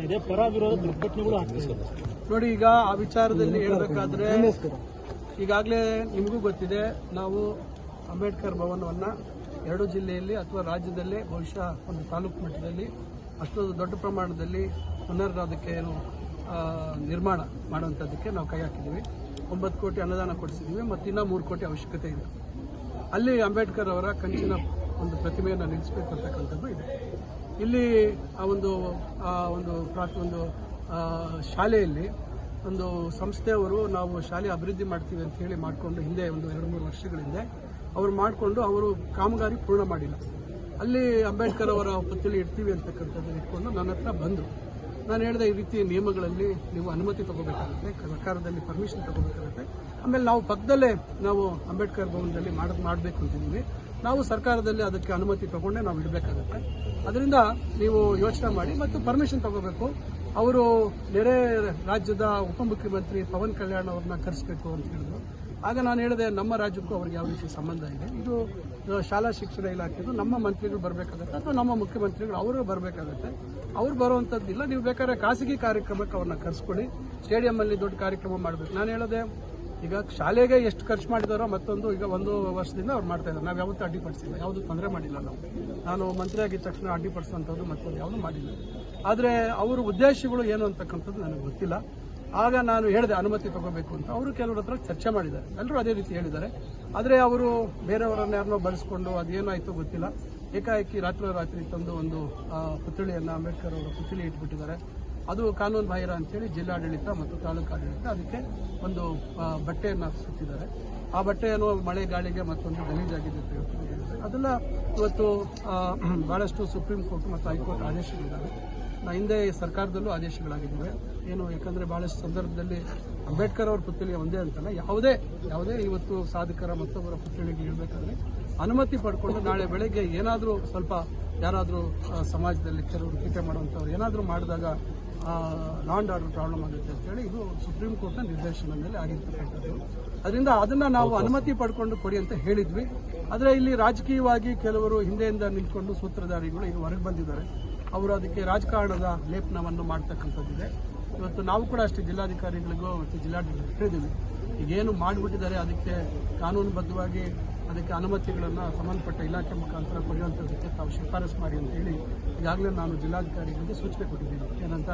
ಆಗ್ತಾ ಇದೆ. ಪರ ವಿರೋಧ ದುರ್ಘಟನೆಗಳು ಆಗ್ತಾ ಇದೆ. ನೋಡಿ, ಈಗ ಆ ವಿಚಾರದಲ್ಲಿ ಹೇಳಬೇಕಾದ್ರೆ ಈಗಾಗಲೇ ನಿಮಗೂ ಗೊತ್ತಿದೆ, ನಾವು ಅಂಬೇಡ್ಕರ್ ಭವನವನ್ನು ಎರಡು ಜಿಲ್ಲೆಯಲ್ಲಿ ಅಥವಾ ರಾಜ್ಯದಲ್ಲೇ, ಬಹುಶಃ ಒಂದು ತಾಲೂಕು ಮಟ್ಟದಲ್ಲಿ ಅಷ್ಟೊಂದು ದೊಡ್ಡ ಪ್ರಮಾಣದಲ್ಲಿ ಪುನರ್ ಅದಕ್ಕೆ ಏನು ನಿರ್ಮಾಣ ಮಾಡುವಂಥದ್ದಕ್ಕೆ ನಾವು ಕೈ ಹಾಕಿದ್ದೀವಿ. ಒಂಬತ್ತು ಕೋಟಿ ಅನುದಾನ ಕೊಡಿಸಿದ್ದೀವಿ ಮತ್ತು ಇನ್ನೂ ಮೂರು ಕೋಟಿ ಅವಶ್ಯಕತೆ ಇದೆ. ಅಲ್ಲಿ ಅಂಬೇಡ್ಕರ್ ಅವರ ಕಂಚಿನ ಒಂದು ಪ್ರತಿಮೆಯನ್ನು ನಿಲ್ಲಿಸಬೇಕು ಅಂತಕ್ಕಂಥದ್ದು ಇದೆ. ಇಲ್ಲಿ ಆ ಒಂದು ಆ ಒಂದು ಒಂದು ಶಾಲೆಯಲ್ಲಿ ಒಂದು ಸಂಸ್ಥೆಯವರು ನಾವು ಶಾಲೆ ಅಭಿವೃದ್ಧಿ ಮಾಡ್ತೀವಿ ಅಂತ ಹೇಳಿ ಮಾಡಿಕೊಂಡು ಹಿಂದೆ ಒಂದು ಎರಡು ಮೂರು ವರ್ಷಗಳ ಹಿಂದೆ ಅವರು ಮಾಡಿಕೊಂಡು ಅವರು ಕಾಮಗಾರಿ ಪೂರ್ಣ ಮಾಡಿಲ್ಲ. ಅಲ್ಲಿ ಅಂಬೇಡ್ಕರ್ ಅವರ ಪುತ್ಥಳಿ ಇಡ್ತೀವಿ ಅಂತಕ್ಕಂಥದ್ದನ್ನು ಇಟ್ಕೊಂಡು ನನ್ನ ಹತ್ರ ಬಂದರು. ನಾನು ಹೇಳಿದೆ ಈ ರೀತಿ ನಿಯಮಗಳಲ್ಲಿ ನೀವು ಅನುಮತಿ ತಗೋಬೇಕಾಗುತ್ತೆ, ಸರ್ಕಾರದಲ್ಲಿ ಪರ್ಮಿಷನ್ ತಗೋಬೇಕಾಗುತ್ತೆ. ಆಮೇಲೆ ನಾವು ಪಕ್ಕದಲ್ಲೇ ನಾವು ಅಂಬೇಡ್ಕರ್ ಭವನದಲ್ಲಿ ಮಾಡ, ಮಾಡಬೇಕು ಅಂತಿದ್ದೀವಿ. ನಾವು ಸರ್ಕಾರದಲ್ಲಿ ಅದಕ್ಕೆ ಅನುಮತಿ ತಗೊಂಡೇ ನಾವು ಇಡಬೇಕಾಗುತ್ತೆ. ಅದರಿಂದ ನೀವು ಯೋಚನೆ ಮಾಡಿ ಮತ್ತು ಪರ್ಮಿಷನ್ ತಗೋಬೇಕು. ಅವರು ನೆರೆ ರಾಜ್ಯದ ಉಪಮುಖ್ಯಮಂತ್ರಿ ಪವನ್ ಕಲ್ಯಾಣ್ ಅವ್ರನ್ನ ಕರೆಸಬೇಕು ಅಂತ ಹೇಳಿದ್ರು. ಆಗ ನಾನು ಹೇಳಿದೆ, ನಮ್ಮ ರಾಜ್ಯಕ್ಕೂ ಅವ್ರಿಗೆ ಯಾವ ರೀತಿ ಸಂಬಂಧ ಇದೆ? ಇದು ಶಾಲಾ ಶಿಕ್ಷಣ ಇಲಾಖೆದು ನಮ್ಮ ಮಂತ್ರಿಗಳು ಬರಬೇಕಾಗುತ್ತೆ ಅಥವಾ ನಮ್ಮ ಮುಖ್ಯಮಂತ್ರಿಗಳು ಅವರು ಬರಬೇಕಾಗುತ್ತೆ? ಅವ್ರು ಬರುವಂಥದ್ದಿಲ್ಲ ನೀವು ಬೇಕಾದ್ರೆ ಖಾಸಗಿ ಕಾರ್ಯಕ್ರಮಕ್ಕೆ ಅವ್ರನ್ನ ಕರೆಸ್ಕೊಳ್ಳಿ. ಸ್ಟೇಡಿಯಂ ಅಲ್ಲಿ ದೊಡ್ಡ ಕಾರ್ಯಕ್ರಮ ಮಾಡಬೇಕು. ನಾನು ಹೇಳದೆ ಈಗ ಶಾಲೆಗೆ ಎಷ್ಟು ಖರ್ಚು ಮಾಡಿದಾರೋ ಮತ್ತೊಂದು ಈಗ ಒಂದು ವರ್ಷದಿಂದ ಅವ್ರು ಮಾಡ್ತಾ ಇದ್ದಾರೆ. ನಾವು ಯಾವತ್ತೂ ಅಡ್ಡಿಪಡಿಸಿಲ್ಲ. ಯಾವುದು ತೊಂದರೆ ಮಾಡಿಲ್ಲ ನಾವು. ನಾನು ಮಂತ್ರಿ ಆಗಿದ ತಕ್ಷಣ ಅಡ್ಡಿಪಡಿಸುವಂಥದ್ದು ಮತ್ತೊಂದು ಯಾವುದು ಮಾಡಿಲ್ಲ. ಆದರೆ ಅವ್ರ ಉದ್ದೇಶಗಳು ಏನು ಅಂತಕ್ಕಂಥದ್ದು ನನಗೆ ಗೊತ್ತಿಲ್ಲ. ಆಗ ನಾನು ಹೇಳಿದೆ, ಅನುಮತಿ ತಗೋಬೇಕು ಅಂತ. ಅವರು ಕೆಲವರ ಹತ್ರ ಚರ್ಚೆ ಮಾಡಿದ್ದಾರೆ. ಎಲ್ಲರೂ ಅದೇ ರೀತಿ ಹೇಳಿದ್ದಾರೆ. ಆದರೆ ಅವರು ಬೇರೆಯವರನ್ನ ಯಾರನ್ನೋ ಬಳಸ್ಕೊಂಡು ಅದೇನಾಯಿತು ಗೊತ್ತಿಲ್ಲ. ಏಕಾಏಕಿ ರಾತ್ರೋರಾತ್ರಿ ತಂದು ಒಂದು ಪುತ್ಥಳಿಯನ್ನು ಅಂಬೇಡ್ಕರ್ ಅವರ ಪುತ್ಥಳಿ ಇಟ್ಬಿಟ್ಟಿದ್ದಾರೆ. ಅದು ಕಾನೂನು ಬಾಹಿರ ಅಂತೇಳಿ ಜಿಲ್ಲಾಡಳಿತ ಮತ್ತು ತಾಲೂಕು ಆಡಳಿತ ಅದಕ್ಕೆ ಒಂದು ಬಟ್ಟೆಯನ್ನು ಸುತ್ತಿದ್ದಾರೆ ಆ ಬಟ್ಟೆಯನ್ನು ಮಳೆ ಗಾಳಿಗೆ ಮತ್ತೊಂದು ಗಲೀಜಾಗಿದೆ ಅಂತ ಅದೆಲ್ಲ ಇವತ್ತು ಭಾಳಷ್ಟು ಸುಪ್ರೀಂ ಕೋರ್ಟ್ ಮತ್ತು ಹೈಕೋರ್ಟ್ ಆದೇಶಗಳಿದ್ದಾವೆ. ನಾ, ಹಿಂದೆ ಸರ್ಕಾರದಲ್ಲೂ ಆದೇಶಗಳಾಗಿದ್ದಾವೆ. ಏನು, ಯಾಕಂದರೆ ಬಹಳಷ್ಟು ಸಂದರ್ಭದಲ್ಲಿ ಅಂಬೇಡ್ಕರ್ ಅವ್ರ ಪುತ್ಥಳಿಗೆ ಒಂದೇ ಅಂತಲ್ಲ, ಯಾವುದೇ ಯಾವುದೇ ಇವತ್ತು ಸಾಧಕರ ಮತ್ತೊಬ್ಬರ ಪುತ್ಥಳಿಗೆ ಹೇಳಬೇಕಾದ್ರೆ ಅನುಮತಿ ಪಡ್ಕೊಂಡು ನಾಳೆ ಬೆಳಗ್ಗೆ ಏನಾದರೂ ಸ್ವಲ್ಪ ಯಾರಾದರೂ ಸಮಾಜದಲ್ಲಿ ಕೆಲವರು ಟೀಕೆ ಮಾಡುವಂಥವ್ರು ಏನಾದರೂ ಮಾಡಿದಾಗ ಲಾಂಡ್ ಆರ್ಡರ್ ಪ್ರಾಬ್ಲಮ್ ಆಗುತ್ತೆ ಅಂತೇಳಿ ಇದು ಸುಪ್ರೀಂ ಕೋರ್ಟ್ನ ನಿರ್ದೇಶನದ ಮೇಲೆ ಆಗಿರ್ತಕ್ಕಂಥದ್ದು. ಅದರಿಂದ ಅದನ್ನ ನಾವು ಅನುಮತಿ ಪಡ್ಕೊಂಡು ಕೊಡಿ ಅಂತ ಹೇಳಿದ್ವಿ. ಆದರೆ ಇಲ್ಲಿ ರಾಜಕೀಯವಾಗಿ ಕೆಲವರು ಹಿಂದೆಯಿಂದ ನಿಂತ್ಕೊಂಡು ಸೂತ್ರಧಾರಿಗಳು ಈಗ ಹೊರಗೆ ಬಂದಿದ್ದಾರೆ. ಅವರು ಅದಕ್ಕೆ ರಾಜಕಾರಣದ ಲೇಪನವನ್ನು ಮಾಡ್ತಕ್ಕಂಥದ್ದಿದೆ. ಇವತ್ತು ನಾವು ಕೂಡ ಅಷ್ಟೇ ಜಿಲ್ಲಾಧಿಕಾರಿಗಳಿಗೂ ಮತ್ತು ಜಿಲ್ಲಾಡಳಿತ ಹೇಳಿದ್ದೀವಿ. ಈಗೇನು ಮಾಡಿಬಿಟ್ಟಿದ್ದಾರೆ ಅದಕ್ಕೆ ಕಾನೂನುಬದ್ಧವಾಗಿ ಅದಕ್ಕೆ ಅನುಮತಿಗಳನ್ನು ಸಂಬಂಧಪಟ್ಟ ಇಲಾಖೆ ಮುಖಾಂತರ ಪಡೆಯುವಂಥದ್ದಕ್ಕೆ ತಾವು ಶಿಫಾರಸು ಮಾಡಿ ಅಂತೇಳಿ ಈಗಾಗಲೇ ನಾನು ಜಿಲ್ಲಾಧಿಕಾರಿಗಳಿಗೆ ಸೂಚನೆ ಕೊಟ್ಟಿದ್ದೀನಿ. ಏನಂತ,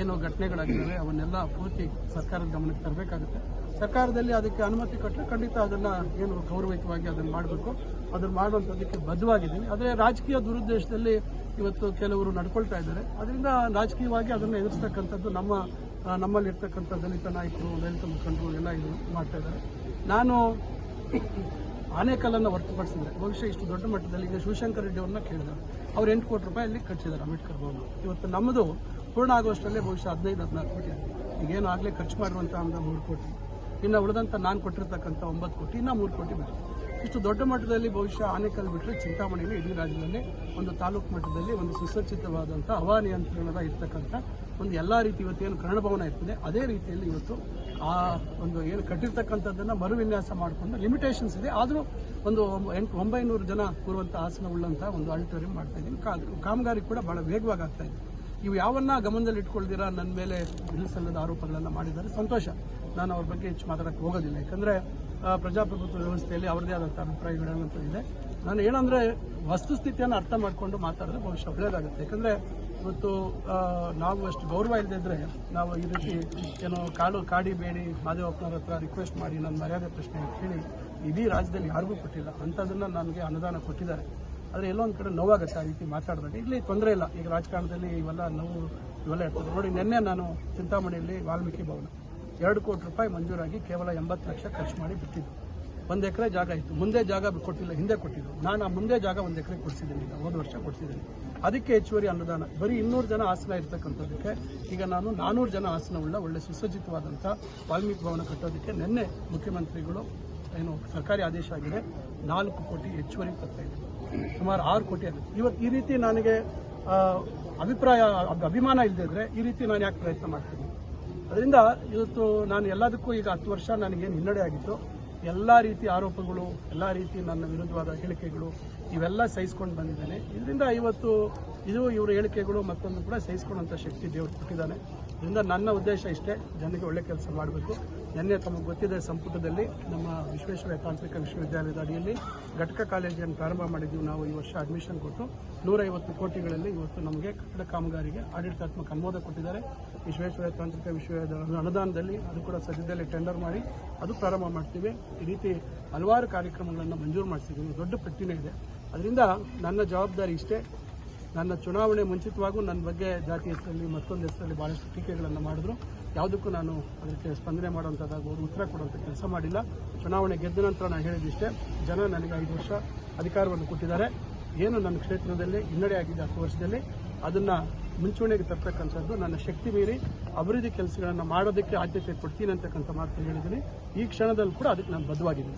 ಏನೋ ಘಟನೆಗಳಾಗಿದ್ದಾವೆ, ಅವನ್ನೆಲ್ಲ ಪೂರ್ತಿ ಸರ್ಕಾರದ ಗಮನಕ್ಕೆ ತರಬೇಕಾಗುತ್ತೆ. ಸರ್ಕಾರದಲ್ಲಿ ಅದಕ್ಕೆ ಅನುಮತಿ ಕೊಟ್ಟರೆ ಖಂಡಿತ ಅದನ್ನು ಏನು ಗೌರವಯುತವಾಗಿ ಅದನ್ನು ಮಾಡಬೇಕು. ಅದನ್ನು ಮಾಡುವಂಥದ್ದಕ್ಕೆ ಬದ್ಧವಾಗಿದ್ದೀನಿ. ಆದರೆ ರಾಜಕೀಯ ದುರುದ್ದೇಶದಲ್ಲಿ ಇವತ್ತು ಕೆಲವರು ನಡ್ಕೊಳ್ತಾ ಇದ್ದಾರೆ. ಅದರಿಂದ ರಾಜಕೀಯವಾಗಿ ಅದನ್ನು ಎದುರಿಸ್ತಕ್ಕಂಥದ್ದು ನಮ್ಮ ನಮ್ಮಲ್ಲಿರ್ತಕ್ಕಂಥ ದಲಿತ ನಾಯಕರು, ದಲಿತ ಮುಖಂಡರು ಎಲ್ಲ ಇದು ಮಾಡ್ತಾ ಇದ್ದಾರೆ. ನಾನು ಆನೇಕಲ್ಲನ್ನು ಹೊರತುಪಡಿಸಿದ್ರೆ ಬಹುಶಃ ಇಷ್ಟು ದೊಡ್ಡ ಮಟ್ಟದಲ್ಲಿ ಈಗ ಶಿವಶಂಕರ್ ರೆಡ್ಡಿ ಅವ್ರನ್ನ ಕೇಳಿದ್ರು. ಅವ್ರು ಎಂಟು ಕೋಟಿ ರೂಪಾಯಿ ಅಲ್ಲಿ ಕಟ್ಟಿಸಿದ್ದಾರೆ ಅಂಬೇಡ್ಕರ್ ಭವನ. ಇವತ್ತು ನಮ್ಮದು ಪೂರ್ಣ ಆಗುವಷ್ಟರಲ್ಲೇ ಬಹುಶಃ ಹದಿನೈದು ಹದಿನಾಲ್ಕು ಕೋಟಿ ಈಗ ಈಗೇನು ಆಗಲೇ ಖರ್ಚು ಮಾಡುವಂಥ ಅಂದ ಮೂರು ಕೋಟಿ. ಇನ್ನು ಉಳಿದಂಥ ನಾನು ಕೊಟ್ಟಿರ್ತಕ್ಕಂಥ ಒಂಬತ್ತು ಕೋಟಿ, ಇನ್ನೂ ಮೂರು ಕೋಟಿ ಬೇಕು ಇಷ್ಟು ದೊಡ್ಡ ಮಟ್ಟದಲ್ಲಿ ಬಹುಶಃ ಆನೆಕಲ್ ಬಿಟ್ಟರೆ ಚಿಂತಾಮಣಿಯಲ್ಲಿ ಇಡೀ ರಾಜ್ಯದಲ್ಲಿ ಒಂದು ತಾಲೂಕು ಮಟ್ಟದಲ್ಲಿ ಒಂದು ಸುಸಜ್ಜಿತವಾದಂಥ ಹವಾನಿಯಂತ್ರಣದ ಇರ್ತಕ್ಕಂಥ ಒಂದು ಎಲ್ಲ ರೀತಿ ಇವತ್ತು ಏನು ಕನ್ನಡ ಭವನ ಇರ್ತದೆ, ಅದೇ ರೀತಿಯಲ್ಲಿ ಇವತ್ತು ಆ ಒಂದು ಏನು ಕಟ್ಟಿರ್ತಕ್ಕಂಥದ್ದನ್ನು ಮರುವಿನ್ಯಾಸ ಮಾಡಿಕೊಂಡು ಲಿಮಿಟೇಷನ್ಸ್ ಇದೆ. ಆದರೂ ಒಂದು ಎಂಟು, ಒಂಬೈನೂರು ಜನ ಕೂರುವಂಥ ಆಸನ ಉಳ್ಳಂಥ ಒಂದು ಆಡಿಟೋರಿಯಂ ಮಾಡ್ತಾ ಇದ್ದೀನಿ. ಕಾಮಗಾರಿ ಕೂಡ ಬಹಳ ವೇಗವಾಗಿ ಆಗ್ತಾ ಇದೆ. ಇವು ಯಾವನ್ನ ಗಮನದಲ್ಲಿ ಇಟ್ಕೊಳ್ದಿರಾ ನನ್ನ ಮೇಲೆ ನಿಲ್ಲಿಸಲ್ಲದ ಆರೋಪಗಳನ್ನು ಮಾಡಿದ್ದಾರೆ, ಸಂತೋಷ. ನಾನು ಅವ್ರ ಬಗ್ಗೆ ಹೆಚ್ಚು ಮಾತಾಡಕ್ಕೆ ಹೋಗೋದಿಲ್ಲ. ಯಾಕಂದ್ರೆ ಪ್ರಜಾಪ್ರಭುತ್ವ ವ್ಯವಸ್ಥೆಯಲ್ಲಿ ಅವರದೇ ಆದಂಥ ಇದೆ. ನಾನು ಏನಂದ್ರೆ ವಸ್ತುಸ್ಥಿತಿಯನ್ನು ಅರ್ಥ ಮಾಡಿಕೊಂಡು ಮಾತಾಡಿದ್ರೆ ಬಹುಶಃ ಒಳ್ಳೇದಾಗುತ್ತೆ. ಯಾಕಂದ್ರೆ ಇವತ್ತು ನಾವು ಅಷ್ಟು ಗೌರವ ಇಲ್ಲದೆ ಇದ್ದರೆ ನಾವು ಈ ರೀತಿ ಏನೋ ಕಾಡು ಕಾಡಿ ಬೇಡಿ ಮಾದೇವಪ್ಪನವ್ರ ಹತ್ರ ರಿಕ್ವೆಸ್ಟ್ ಮಾಡಿ ನನ್ನ ಮರ್ಯಾದೆ ಪ್ರಶ್ನೆ ಹೇಳಿ ಇಡೀ ರಾಜ್ಯದಲ್ಲಿ ಯಾರಿಗೂ ಕೊಟ್ಟಿಲ್ಲ. ಅಂಥದ್ದನ್ನು ನನಗೆ ಅನುದಾನ ಕೊಟ್ಟಿದ್ದಾರೆ. ಆದರೆ ಎಲ್ಲೋ ಒಂದು ಕಡೆ ನೋವಾಗುತ್ತೆ ಆ ರೀತಿ ಮಾತಾಡಿದಾಗ. ಇಲ್ಲಿ ತೊಂದರೆ ಇಲ್ಲ. ಈಗ ರಾಜಕಾರಣದಲ್ಲಿ ಇವೆಲ್ಲ ನೋವು, ಇವೆಲ್ಲ ಇರ್ತದೆ. ನೋಡಿ, ನಿನ್ನೆ ನಾನು ಚಿಂತಾಮಣಿಯಲ್ಲಿ ವಾಲ್ಮೀಕಿ ಭವನ. ಎರಡು ಕೋಟಿ ರೂಪಾಯಿ ಮಂಜೂರಾಗಿ ಕೇವಲ ಎಂಬತ್ತು ಲಕ್ಷ ಖರ್ಚು ಮಾಡಿ ಬಿಟ್ಟಿದ್ದು. ಒಂದು ಎಕರೆ ಜಾಗ ಇತ್ತು. ಮುಂದೆ ಜಾಗ ಕೊಟ್ಟಿಲ್ಲ, ಹಿಂದೆ ಕೊಟ್ಟಿದ್ದು ನಾನು ಆ ಮುಂದೆ ಜಾಗ ಒಂದು ಎಕರೆ ಕೊಡಿಸಿದ್ದೀನಿ ಈಗ, ಹೋದ ವರ್ಷ ಕೊಡಿಸಿದ್ದೀನಿ. ಅದಕ್ಕೆ ಹೆಚ್ಚುವರಿ ಅನುದಾನ ಬರೀ ಇನ್ನೂರು ಜನ ಆಸನ ಇರ್ತಕ್ಕಂಥದ್ದಕ್ಕೆ ಈಗ ನಾನು ನಾನೂರು ಜನ ಆಸನವುಳ್ಳ ಒಳ್ಳೆ ಸುಸಜ್ಜಿತವಾದಂಥ ವಾಲ್ಮೀಕಿ ಭವನ ಕಟ್ಟೋದಕ್ಕೆ ನಿನ್ನೆ ಮುಖ್ಯಮಂತ್ರಿಗಳು ಏನು ಸರ್ಕಾರಿ ಆದೇಶ ಆಗಿದೆ, ನಾಲ್ಕು ಕೋಟಿ ಹೆಚ್ಚುವರಿ ತರ್ತಾ ಇದೆ ಸುಮಾರು ಆರು ಕೋಟಿ ಆಗುತ್ತೆ ಇವತ್ತು ಈ ರೀತಿ ನನಗೆ ಅಭಿಪ್ರಾಯ, ಅಭ್- ಅಭಿಮಾನ ಇಲ್ಲದಿದ್ರೆ ಈ ರೀತಿ ನಾನು ಯಾಕೆ ಪ್ರಯತ್ನ ಮಾಡ್ತೀನಿ? ಅದರಿಂದ ಇವತ್ತು ನಾನು ಎಲ್ಲದಕ್ಕೂ ಈಗ ಹತ್ತು ವರ್ಷ ನನಗೇನು ಹಿನ್ನಡೆ ಆಗಿತ್ತು. ಎಲ್ಲ ರೀತಿ ಆರೋಪಗಳು, ಎಲ್ಲ ರೀತಿ ನನ್ನ ವಿರುದ್ಧವಾದ ಹೇಳಿಕೆಗಳು ಇವೆಲ್ಲ ಸಹಿಸ್ಕೊಂಡು ಬಂದಿದ್ದೇನೆ. ಇದರಿಂದ ಇವತ್ತು ಇದು ಇವರ ಹೇಳಿಕೆಗಳು ಮತ್ತೊಂದು ಕೂಡ ಸಹಿಸ್ಕೊಳ್ಳುವಂಥ ಶಕ್ತಿ ದೇವರು ಕೊಟ್ಟಿದ್ದಾನೆ. ಇದರಿಂದ ನನ್ನ ಉದ್ದೇಶ ಇಷ್ಟೇ ಜನರಿಗೆ ಒಳ್ಳೆ ಕೆಲಸ ಮಾಡಬೇಕು. ನಿನ್ನೆ ತಮಗೆ ಗೊತ್ತಿದೆ, ಸಂಪುಟದಲ್ಲಿ ನಮ್ಮ ವಿಶ್ವೇಶ್ವರಯ್ಯ ತಾಂತ್ರಿಕ ವಿಶ್ವವಿದ್ಯಾಲಯದ ಅಡಿಯಲ್ಲಿ ಘಟಕ ಕಾಲೇಜನ್ನು ಪ್ರಾರಂಭ ಮಾಡಿದ್ದೀವಿ ನಾವು ಈ ವರ್ಷ ಅಡ್ಮಿಷನ್ ಕೊಟ್ಟು. ನೂರೈವತ್ತು ಕೋಟಿಗಳಲ್ಲಿ ಇವತ್ತು ನಮಗೆ ಕಟ್ಟಡ ಕಾಮಗಾರಿಗೆ ಆಡಳಿತಾತ್ಮಕ ಅನುಮೋದ ಕೊಟ್ಟಿದ್ದಾರೆ. ವಿಶ್ವೇಶ್ವರಯ್ಯ ತಾಂತ್ರಿಕ ವಿಶ್ವವಿದ್ಯಾಲಯದ ಅನುದಾನದಲ್ಲಿ ಅದು ಕೂಡ ಸದ್ಯದಲ್ಲಿ ಟೆಂಡರ್ ಮಾಡಿ ಅದು ಪ್ರಾರಂಭ ಮಾಡ್ತೀವಿ. ಈ ರೀತಿ ಹಲವಾರು ಕಾರ್ಯಕ್ರಮಗಳನ್ನು ಮಂಜೂರು ಮಾಡಿಸಿದ್ದೀನಿ ದೊಡ್ಡ ಪಟ್ಟಿನೇ ಇದೆ. ಅದರಿಂದ ನನ್ನ ಜವಾಬ್ದಾರಿ ಇಷ್ಟೇ. ನನ್ನ ಚುನಾವಣೆ ಮುಂಚಿತವಾಗೂ ನನ್ನ ಬಗ್ಗೆ ಜಾತಿ ಹೆಸರಲ್ಲಿ, ಮತ್ತೊಂದು ಹೆಸರಲ್ಲಿ ಭಾಳಷ್ಟು ಟೀಕೆಗಳನ್ನು ಮಾಡಿದ್ರು. ಯಾವುದಕ್ಕೂ ನಾನು ಅದಕ್ಕೆ ಸ್ಪಂದನೆ ಮಾಡುವಂಥದ್ದಾಗ್ಬೋದು ಉತ್ತರ ಕೊಡುವಂಥ ಕೆಲಸ ಮಾಡಿಲ್ಲ. ಚುನಾವಣೆ ಗೆದ್ದ ನಂತರ ನಾನು ಹೇಳಿದಿಷ್ಟೇ ಜನ ನನಗೆ ಐದು ವರ್ಷ ಅಧಿಕಾರವನ್ನು ಕೊಟ್ಟಿದ್ದಾರೆ. ಏನು ನನ್ನ ಕ್ಷೇತ್ರದಲ್ಲಿ ಹಿನ್ನಡೆಯಾಗಿದೆ ಹತ್ತು ವರ್ಷದಲ್ಲಿ, ಅದನ್ನು ಮುಂಚೂಣಿಗೆ ತರ್ತಕ್ಕಂಥದ್ದು ನನ್ನ ಶಕ್ತಿ ಮೀರಿ ಅಭಿವೃದ್ಧಿ ಕೆಲಸಗಳನ್ನು ಮಾಡೋದಕ್ಕೆ ಆದ್ಯತೆ ಕೊಡ್ತೀನಿ ಅಂತಕ್ಕಂಥ ಮಾತು ಹೇಳಿದ್ದೀನಿ. ಈ ಕ್ಷಣದಲ್ಲೂ ಕೂಡ ಅದಕ್ಕೆ ನಾನು ಬದ್ಧವಾಗಿದ್ದೀನಿ.